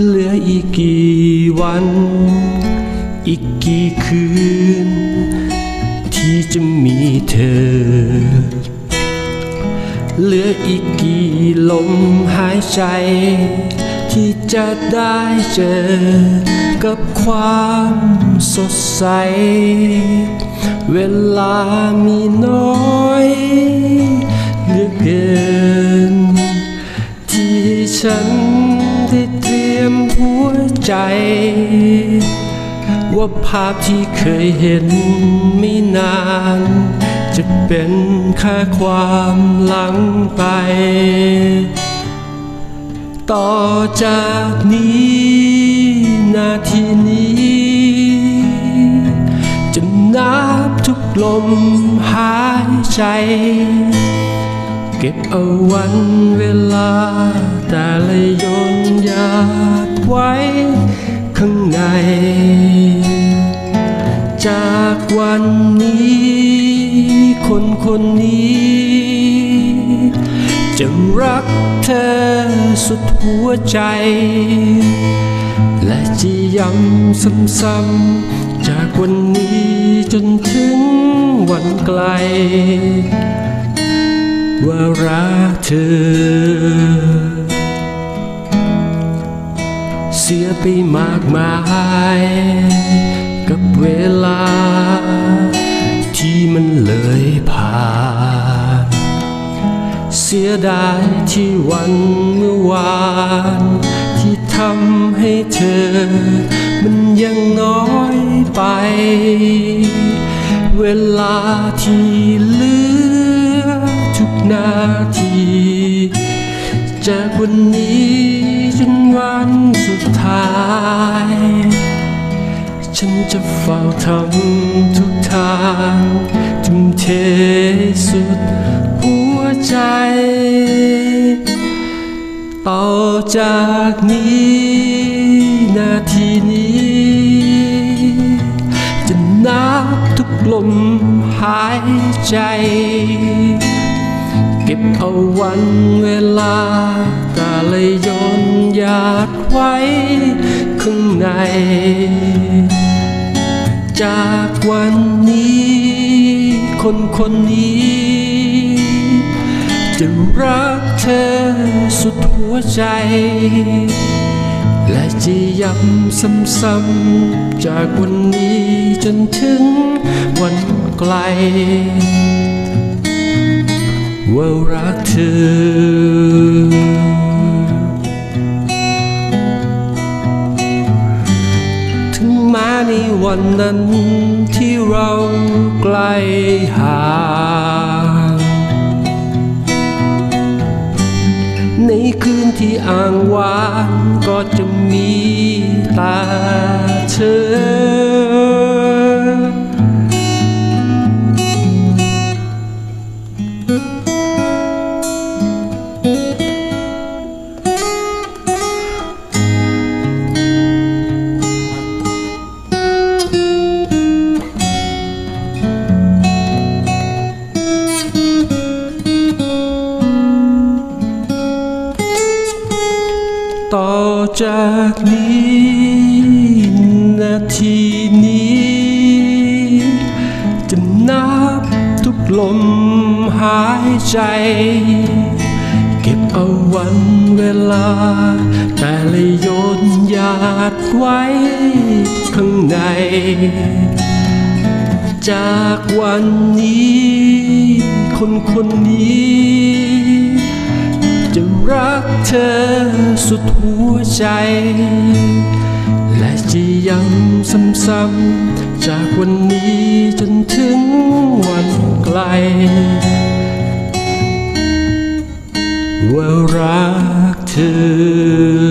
เหลืออีกกี่วัน อีกกี่คืน ที่จะมีเธอ เหลืออีกกี่ลมหายใจ ที่จะได้เจอ กับความสดใส เวลามีน้อยเหลือเกิน ที่ฉัน ได้เตรียมหัวใจ ว่าภาพที่เคยเห็นไม่นาน จะเป็นแค่ความหลังไป ต่อจากนี้นาทีนี้จะนับทุกลมหายใจ เก็บเอาวันเวลาแต่ละยนหยาดไว้ข้างใน จากวันนี้ คนคนนี้ จะรักเธอสุดหัวใจ และจะย้ำซ้ำๆจากวันนี้จนถึงวันไกล ว่ารักเธอ ไปมากมาย กับเวลา ที่มันเลยผ่าน เสียดายที่วันเมื่อวาน ที่ทำให้เธอ มันยังน้อยไป เวลาที่เหลือทุกนาที จากวันนี้ จนวันสุดท้าย ฉันจะเฝ้าทำทุกทางทุ่มเทสุดหัวใจ ต่อจากนี้นาทีนี้ จะนับทุกลมหายใจ เก็บเอาวันเวลาตาเลยยนหยาดไว้ข้างใน จากวันนี้ คนคนนี้ จะรักเธอสุดหัวใจ และจะย้ำซ้ำๆจากวันนี้จนถึงวันไกล ว่ารักเธอ ถึงแม้ในวันนั้นที่เราใกล้ห่างในคืนที่อ่างวานก็จะมีตาเธอ ต่อจากนี้นาทีนี้ จะนับทุกลมหายใจ เก็บเอาวันเวลา แต่ละโยนหยาดไว้ข้างใน จากวันนี้ คนคนนี้ จะรักเธอสุดหัวใจ และจะย้ำซ้ำๆจากวันนี้จนถึงวันไกล ว่ารักเธอ